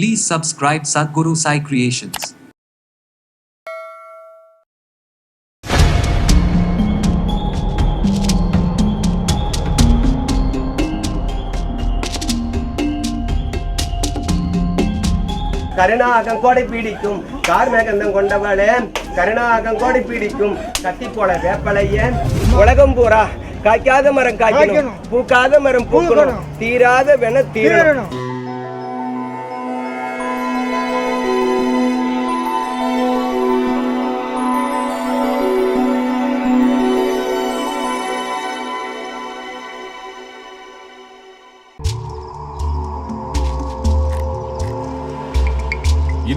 Please subscribe Sadhguru Sai Creations. கருணாகம் கோடை பீடிக்கும் கார்மேகந்தம் கொண்டவளே கருணாகம் கோடை பீடிக்கும் கத்தி போல வேப்பலைய. உலகம் பூரா காய்க்காத மரம் காய்க்கணும் பூக்காத மரம் பூக்கணும் தீராத வென தீரணும்.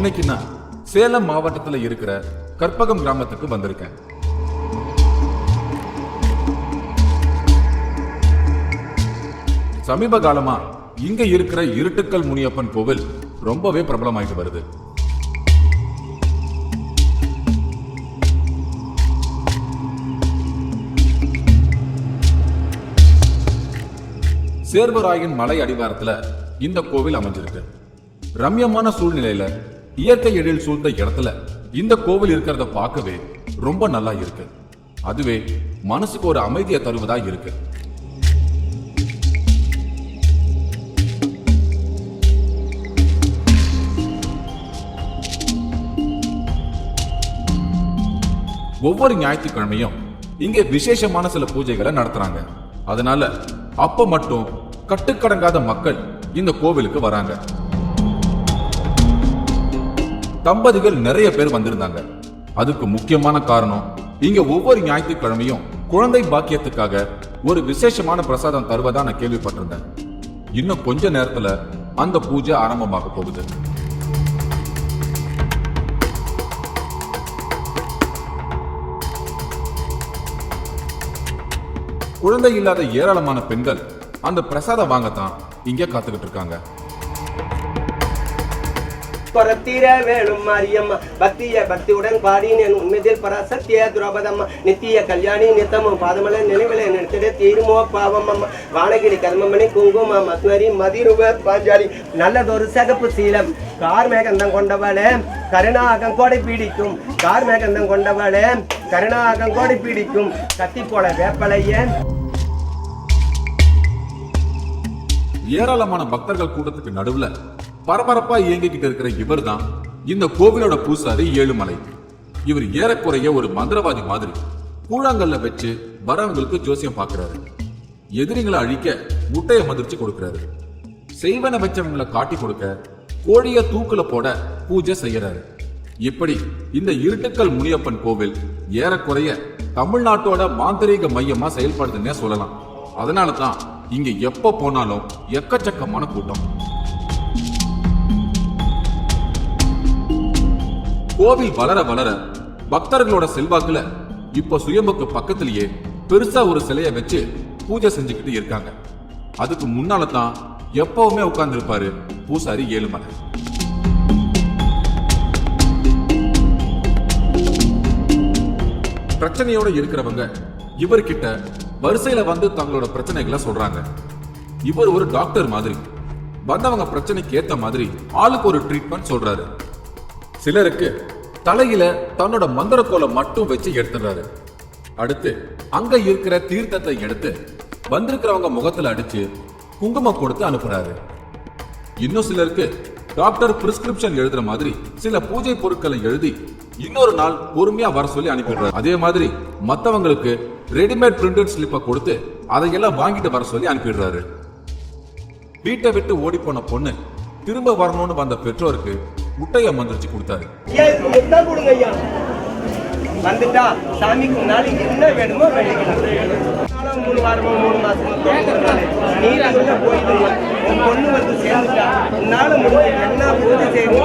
இன்னைக்கு நான் சேலம் மாவட்டத்தில் இருக்கிற கற்பகம் கிராமத்துக்கு வந்திருக்கேன். சமீப காலமா இங்க இருக்கிற இருட்டுக்கல் முனியப்பன் கோவில் ரொம்பவே பிரபலமாயிட்டு வருது. சேர்வராயன் மலை அடிவாரத்துல இந்த கோவில் அமைஞ்சிருக்கு. ரம்யமான சூழ்நிலையில இயற்கை எழில் சூழ்ந்த இடத்துல இந்த கோவில் இருக்கிறத பார்க்கவே ரொம்ப நல்லா இருக்கு. அதுவே மனசுக்கு ஒரு அமைதியை தருவதா இருக்கு. ஒவ்வொரு ஞாயிற்றுக்கிழமையும் இங்கே விசேஷமான சில பூஜைகளை நடத்துறாங்க. அதனால அப்ப மட்டும் கட்டுக்கடங்காத மக்கள் இந்த கோவிலுக்கு வராங்க. தம்பதிகள் நிறைய பேர் வந்திருந்தாங்க. அதுக்கு முக்கியமான காரணம் இங்க ஒவ்வொரு ஞாயிற்றுக்கிழமையும் குழந்தை பாக்கியத்துக்காக ஒரு விசேஷமான பிரசாதம் தருவதா நான் கேள்விப்பட்டிருந்தேன். இன்னும் கொஞ்ச நேரத்துல அந்த பூஜை ஆரம்பமாக போகுது. குழந்தை இல்லாத ஏராளமான பெண்கள் அந்த பிரசாதம் வாங்கத்தான் இங்க காத்துக்கிட்டு இருக்காங்க. கொரத்தீர வேணும் மாரியம்மா. பக்திய பக்தியுடன் பாடினேன். உண்மைதில் பராசத்திய துரோபதம்மா. நித்திய கல்யாணி நித்தமும் பாதமலை நினைவிலை நினைத்ததே தீருமோ பாவம் வானகிரி கர்மமணி குங்குமா மஸ்மரி மதிருவ பாஞ்சாலி. நல்லதொரு சகப்பு சீலம். கார் மேகந்தம் கொண்டவளே கருணாகம் கோடை பீடிக்கும். கார் மேகந்தம் கொண்டவளே கருணாகம் கோடை பீடிக்கும். கத்தி போல வேப்பலைய. ஏராளமான பக்தர்கள் கூட்டத்துக்கு நடுவில் பரபரப்பா இயங்கிக்கிட்டு இருக்கிற இவர்தான் இந்த கோவிலோட பூசாரி ஏழுமலை. இவர் ஏறக்குறைய ஒரு மந்திரவாதி மாதிரி. கூழாங்கல்ல வச்சு வரவங்களுக்கு ஜோசியம் பாக்குறாரு. எதிரிகளை அழிக்க முட்டையை மதிர்ச்சி கொடுக்கிறாரு. செய்வன வச்சவங்களை காட்டி கொடுக்க கோழிய தூக்குல போட பூஜை செய்யறாரு. இப்படி இந்த இருட்டுக்கல் முனியப்பன் கோவில் ஏறக்குறைய தமிழ்நாட்டோட மாந்திரீக மையமா செயல்படுதுன்னே சொல்லலாம். அதனால தான் இங்க எப்ப போனாலும் எக்கச்சக்கமான கூட்டம். கோவில் வளர வளர பக்தர்களோட செல்வாக்குல இப்ப சுயம்புக்கு பக்கத்திலேயே பெருசா ஒரு சிலைய வச்சு பூஜை செஞ்சுக்கிட்டு இருக்காங்க. அதுக்கு முன்னால தான் எப்பவுமே உட்கார்ந்து இருப்பாரு பூசாரி ஏழுமலை. பிரச்சனையோட இருக்கிறவங்க இவர்கிட்ட வரிசையில வந்து தங்களோட பிரச்சனைகளை சொல்றாங்க. இவர் ஒரு டாக்டர் மாதிரி வந்தவங்க பிரச்சனைக்கு ஏத்த மாதிரி ஆளுக்கு ஒரு ட்ரீட்மெண்ட் சொல்றாரு. சிலருக்கு தலையில தன்னோட மந்திரக்கோலை மட்டும் வச்சு எடுத்துடுறாரு. அடுத்து அங்க இருக்கிற தீர்த்தத்தை எடுத்து வந்திருக்கிறவங்க முகத்துல அடிச்சு குங்குமம் கொடுத்து அனுப்புறாரு. இன்னும் சிலருக்கு டாக்டர் பிரிஸ்கிரிப்ஷன் எழுதுற மாதிரி சில பூஜை பொருட்களை எழுதி இன்னொரு நாள் பொறுமையா வர சொல்லி அனுப்பிடுறாரு. அதே மாதிரி மத்தவங்களுக்கு ரெடிமேட் பிரிண்டட் ஸ்லிப்பை கொடுத்து அதையெல்லாம் வாங்கிட்டு வர சொல்லி அனுப்பிடுறாரு. வீட்டை விட்டு ஓடி போன பொண்ணு திரும்ப வரணும்னு வந்த பெற்றோருக்கு முட்டைய மந்திரிச்சு கொடுத்தாரு. வந்துட்டா சாமிக்கு முன்னாடி என்ன வேணுமோ வேண்டிக்கலாம். மூணு வாரமோ மூணு மாசமோ நீ உள்ள போயிட்டு உன் பொண்ணு வந்து சேர்ந்துட்டா உன்னால முடிஞ்ச என்ன பூஜை செய்து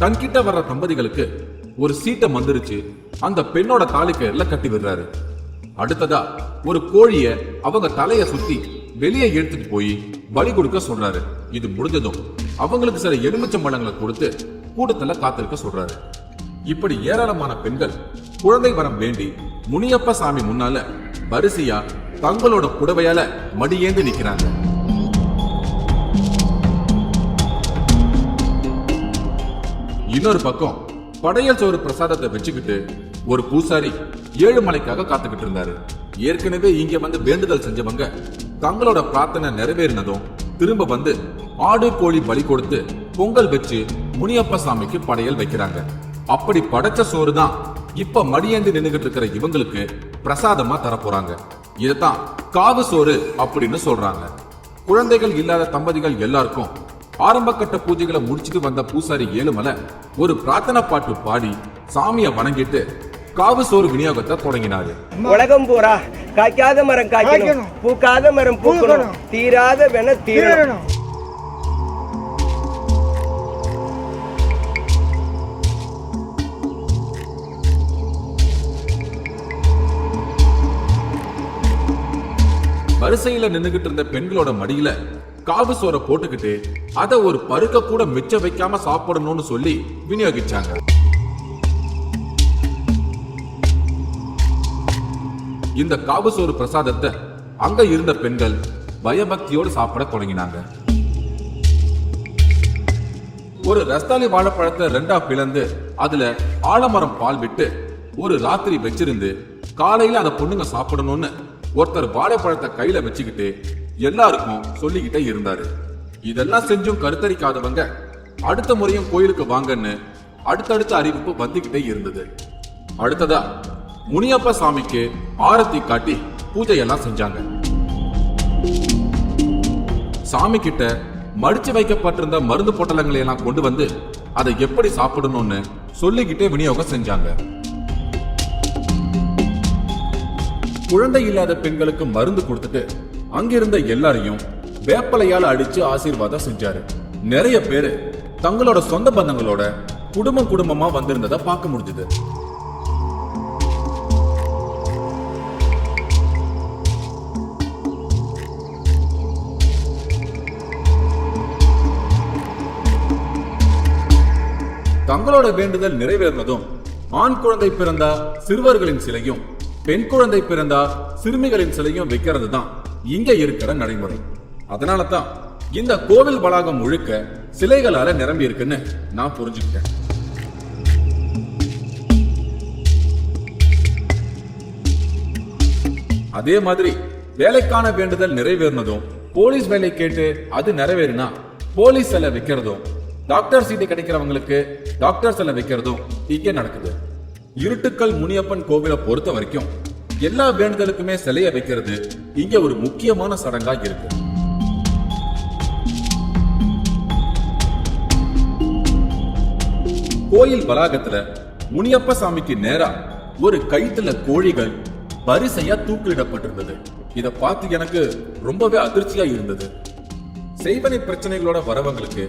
தன்கிட்ட வர்ற தம்பதிகளுக்கு ஒரு சீட்டை மந்திரிச்சு அந்த பெண்ணோட தாலிக்கயிறுல கட்டி விடுறாரு. அடுத்ததா ஒரு கோழிய அவங்க தலைய சுத்தி வெளியே எடுத்துட்டு போய் பலி கொடுக்க சொல்றாரு. இது முடிஞ்சதும் அவங்களுக்கு சில எலுமிச்சம்பழங்களை கொடுத்து கூட்டத்துல காத்திருக்க சொல்றாரு. இப்படி ஏராளமான பெண்கள் குழந்தை வரம் வேண்டி முனியப்ப சாமி முன்னால வரிசையா தங்களோட புடவையால மடியேந்து நிக்கிறாங்க. இன்னொரு பக்கம் படையல் சோறு பிரசாதத்தை வச்சுக்கிட்டு ஒரு பூசாரி ஏழு மலைக்காக காத்துக்கிட்டு இருந்தாரு. ஏற்கனவே இங்க வந்து வேண்டுதல் செஞ்சவங்க தங்களோட பிரார்த்தனை நிறைவேறினதும் திரும்ப வந்து ஆடு கோழி பலி கொடுத்து பொங்கல் வச்சு முனியப்ப சாமிக்கு படையல் வைக்கிறாங்க. அப்படி படைச்ச சோறு தான் இப்ப மடியேந்து நின்றுகிட்டு இருக்கிற இவங்களுக்கு பிரசாதமா தரப்போறாங்க. இதுதான் காவு சோறு அப்படின்னு சொல்றாங்க. குழந்தைகள் இல்லாத தம்பதிகள் எல்லாருக்கும் ஆரம்ப கட்ட பூஜைகளை முடிச்சுட்டு வந்த பூசாரி ஏழுமலை ஒரு பிரார்த்தனை பாட்டு பாடி சாமியை வணங்கிட்டு காவு சோறு விநியோகத்தை தொடங்கினாரு. உலகம் பூரா காய்க்காத மரம் காய்க்கணும். பூக்காத மரம் பூக்கணும். தீராத வென தீரணும். தீரணும். வரிசையில நின்னுகிட்டு இருந்த பெண்களோட மடியில காவு சோறை போட்டுக்கிட்டு அத ஒரு பருக்க கூட மிச்சம் வைக்காம சாப்பிடணும்னு சொல்லி விநியோகிச்சாங்க. இந்த காவுசோறு பிரசாதத்தை அங்க இருந்த பெண்கள் பயபக்தியோடு சாப்பிட தொடங்கினாங்க. ஒரு ரஸ்தாலி வாழைப்பழத்தை ரெண்டா பிளந்து அதுல ஆலமரம் பால் விட்டு ஒரு ராத்திரி வச்சிருந்து காலையில அந்த பொண்ணுங்க சாப்பிடணும்னு ஒருத்தர் வாழைப்பழத்தை கையில வச்சுக்கிட்டு எல்லாருக்கும் சொல்லிக்கிட்டே இருந்தாரு. இதெல்லாம் செஞ்சும் கருத்தரிக்காதவங்க அடுத்த முறையும் கோயிலுக்கு வாங்கன்னு அடுத்தடுத்த அறிவிப்பு வந்துகிட்டே இருந்தது. அடுத்ததா முனியப்ப சாமிக்கு ஆரத்தி காட்டி பூஜையெல்லாம் செஞ்சாங்க. சாமி கிட்ட மடிச்சு வைக்கப்பட்டிருந்த மருந்து பொட்டலங்களை எல்லாம் கொண்டு வந்து அதை எப்படி சாப்பிடணும்னு சொல்லிக்கிட்டே விநியோகம் செஞ்சாங்க. குழந்தை இல்லாத பெண்களுக்கு மருந்து கொடுத்துட்டு அங்கிருந்த எல்லாரையும் வேப்பலையால அடிச்சு ஆசீர்வாதம் செஞ்சாரு. நிறைய பேரு தங்களோட சொந்த பந்தங்களோட குடும்பம் குடும்பமா வந்திருந்ததை பார்க்க முடிஞ்சது. தங்களோட வேண்டுதல் நிறைவேறினதும் ஆண் குழந்தை பிறந்தா சிறுவர்களின் சிலையும் பெண் குழந்தை பிறந்தா சிறுமிகளின் சிலையும் வைக்கிறது தான் இங்க இருக்கிற நடைமுறை. அதனால தான் இந்த கோவில் வளாகம் முழுக்க சிலைகளால நிரம்பி இருக்குன்னு நான் புரிஞ்சுக்கிட்டேன். அதே மாதிரி வேலைக்கான வேண்டுதல் நிறைவேறினதும் போலீஸ் வேலை கேட்டு அது நிறைவேறினா போலீஸ் சிலை வைக்கிறதும் டாக்டர் சீட்டு கிடைக்கிறவங்களுக்கு டாக்டர் சிலை வைக்கிறதும் இங்கே நடக்குது. இருட்டுக்கல் முனியப்பன் கோவிலை பொறுத்த வரைக்கும் எல்லா வேண்டுதலுக்குமே சிலைய வைக்கிறது இங்க ஒரு முக்கியமான சடங்கா இருக்கு. கோயில் வளாகத்துல முனியப்ப சாமிக்கு நேரா ஒரு கயித்துல கோழிகள் வரிசையா தூக்கிலிடப்பட்டிருந்தது. இத பார்த்து எனக்கு ரொம்பவே அதிர்ச்சியா இருந்தது. செய்வனை பிரச்சனைகளோட வரவங்களுக்கு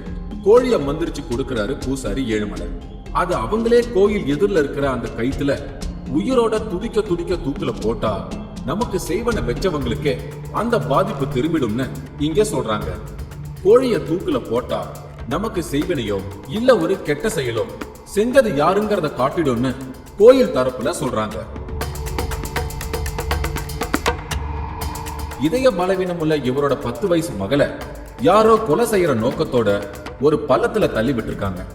கோழிய மந்திரிச்சு கொடுக்கிறாரு பூசாரி ஏழுமலை. அது அவங்களே கோயில் எதிரில் இருக்கிற அந்த கைத்துல உயிரோட துடிக்க துடிக்க தூக்குல போட்டா நமக்கு செய்வனை வெச்சவங்களுக்கே அந்த பாதிப்பு திரும்பிடும்னு இங்க சொல்றாங்க. கோழிய தூக்குல போட்டா நமக்கு செய்வனையோ இல்ல ஒரு கெட்ட செயலோ செஞ்சது யாருங்கிறத காட்டிடும்னு கோயில் தரப்புல சொல்றாங்க. இதய பலவீனம் உள்ள இவரோட பத்து வயசு மகளை யாரோ கொலை செய்யற நோக்கத்தோட ஒரு பள்ளத்துல தள்ளி விட்டுருக்காங்க.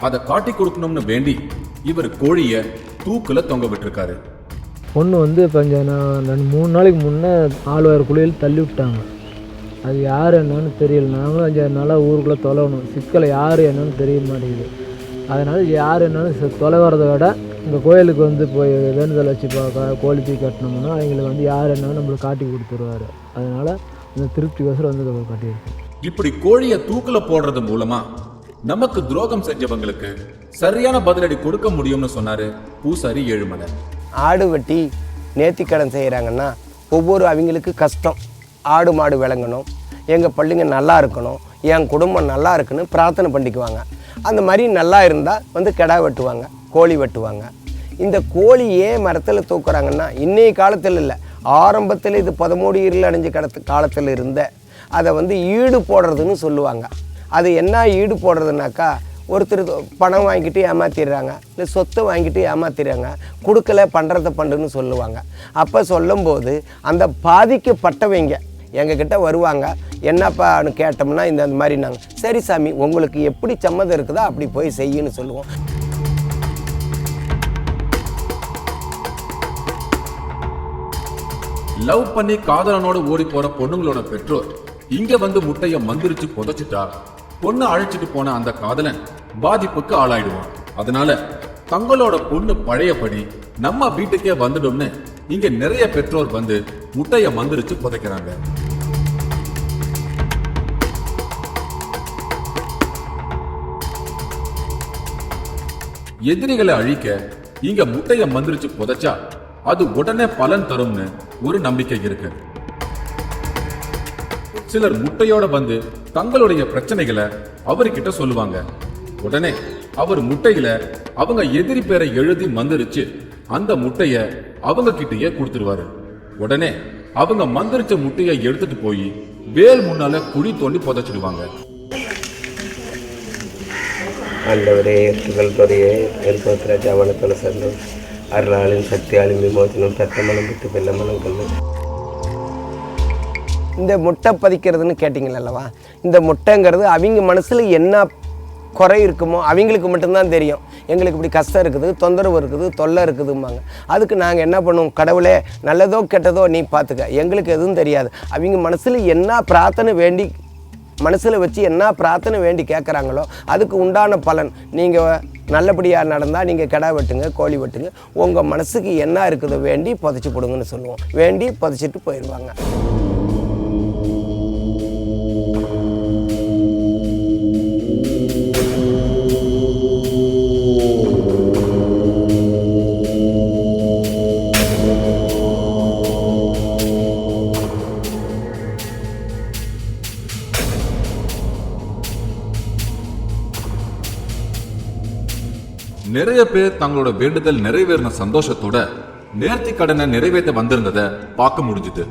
அதை காட்டி கொடுக்கணும்னு வேண்டி இவர் கோழிய தூக்குல தொங்க விட்டுருக்காரு. பொண்ணு வந்து இப்போ நான் ரெண்டு மூணு நாளைக்கு முன்னே ஆழ்வார் குழியில் தள்ளி விட்டாங்க. அது யார் என்னன்னு தெரியல. நாங்களும் கொஞ்சம் நாளாக ஊருக்குள்ளே தொலைவணும். சிக்கலை யார் என்னன்னு தெரிய மாட்டேங்குது. அதனால் யார் என்னன்னு செ- தொலைவறதை விட இந்த கோயிலுக்கு வந்து போய் வேண்டுதல் வச்சு பார்க்க கோழி தூக்கி கட்டினோம்னா அவங்களுக்கு வந்து யார் என்னன்னு நம்மளுக்கு காட்டி கொடுத்துருவாரு. அதனால் இந்த திருப்திக்கோசரம் வந்து இதை கட்டியிருக்கோம் இப்படி கோழிய தூக்குல போடுறது மூலமா நமக்கு துரோகம் செஞ்சவங்களுக்கு சரியான பதிலடி கொடுக்க முடியும்னு சொன்னாரு பூசாரி ஏழுமலை. ஆடு வெட்டி நேர்த்திக்கடன் செய்கிறாங்கன்னா ஒவ்வொரு அவங்களுக்கு கஷ்டம். ஆடு மாடு விளங்கணும். எங்கள் பள்ளிங்க நல்லா இருக்கணும். என் குடும்பம் நல்லா இருக்குன்னு பிரார்த்தனை பண்ணிக்குவாங்க. அந்த மாதிரி நல்லா இருந்தால் வந்து கிடா வெட்டுவாங்க கோழி வெட்டுவாங்க. இந்த கோழி ஏன் மரத்தில் தூக்குறாங்கன்னா இன்றைய காலத்தில் இல்லை. ஆரம்பத்தில் இது பதமூடி இருள் அடைஞ்ச கடத்து காலத்தில் இருந்த அதை வந்து ஈடு போடுறதுன்னு சொல்லுவாங்க. அது என்ன ஈடு போடுறதுனாக்கா ஒருத்தர் பணம் வாங்கிட்டு ஏமாத்திடுறாங்க இல்லை சொத்தை வாங்கிட்டு ஏமாத்திடுறாங்க கொடுக்கல பண்ணுறத பண்ணுன்னு சொல்லுவாங்க. அப்போ சொல்லும்போது அந்த பாதிக்கப்பட்டவங்க எங்ககிட்ட வருவாங்க என்னப்பான்னு கேட்டோம்னா இந்த அந்த மாதிரி நாங்கள் சரி சாமி உங்களுக்கு எப்படி சம்மதம் இருக்குதோ அப்படி போய் செய்யுன்னு சொல்லுவோம். லவ் பண்ணி காதலனோடு ஓடி போகிற பொண்ணுங்களோட பெற்றோர் இங்க வந்து முட்டைய மந்திரிச்சு புதைச்சிட்டா பொண்ணு அழைச்சிட்டு போன அந்த காதலன் பாதிப்புக்கு ஆளாயிடுவான். அதனால தங்களோட பொண்ணு பழையபடி நம்ம வீட்டுக்கே வந்துடும்னு இங்க நிறைய பெற்றோர் வந்து முட்டைய மந்திரிச்சு புதைக்கிறாங்க. எதிரிகளை அழிக்க இங்க முட்டைய மந்திரிச்சு புதைச்சா அது உடனே பலன் தரும்னு ஒரு நம்பிக்கை இருக்கு. சிலர் முட்டையோட வந்து தங்களுடைய பிரச்சனைகளை அவர்கிட்ட சொல்லுவாங்க. உடனே அவர் முட்டையில அவங்க எதிரி பேரை எழுதி மந்திரிச்சு அந்த முட்டைய அவங்க கிட்டயே கொடுத்துருவாரு. உடனே அவங்க மந்திரிச்ச முட்டையை எடுத்துட்டு போய் வேல் முன்னால குழி தோண்டி புதைச்சிடுவாங்க. ஆண்டவரே ஏற்றுகள் துறையே எழுபத்தி அவனத்தில் செல்லும் அருளாளின் சக்தியாளின் விமோசனம் பெத்தமனம் விட்டு வெள்ளமனம் கல்லு இந்த முட்டை பதிக்கிறதுன்னு கேட்டிங்கள அல்லவா? இந்த முட்டைங்கிறது அவங்க மனசில் என்ன குறை இருக்குமோ அவங்களுக்கு மட்டும்தான் தெரியும். எங்களுக்கு இப்படி கஷ்டம் இருக்குது தொந்தரவு இருக்குது தொல்லை இருக்குதும்பாங்க. அதுக்கு நாங்கள் என்ன பண்ணுவோம்? கடவுளே நல்லதோ கெட்டதோ நீ பார்த்துக்க எங்களுக்கு எதுவும் தெரியாது. அவங்க மனசில் என்ன பிரார்த்தனை வேண்டி மனசில் வச்சு என்ன பிரார்த்தனை வேண்டி கேட்குறாங்களோ அதுக்கு உண்டான பலன். நீங்கள் நல்லபடியாக நடந்தால் நீங்கள் கிடா வெட்டுங்க கோழி வெட்டுங்க. உங்கள் மனசுக்கு என்ன இருக்குதோ வேண்டி புதைச்சி கொடுங்கன்னு சொல்லுவோம். வேண்டி புதைச்சிட்டு போயிடுவாங்க நிறைய பேர் தங்களோட வேண்டுதல் நிறைவேறின சந்தோஷத்தோட நேர்த்தி கடனை நிறைவேற்ற வந்திருந்ததை பார்க்க முடிஞ்சுது.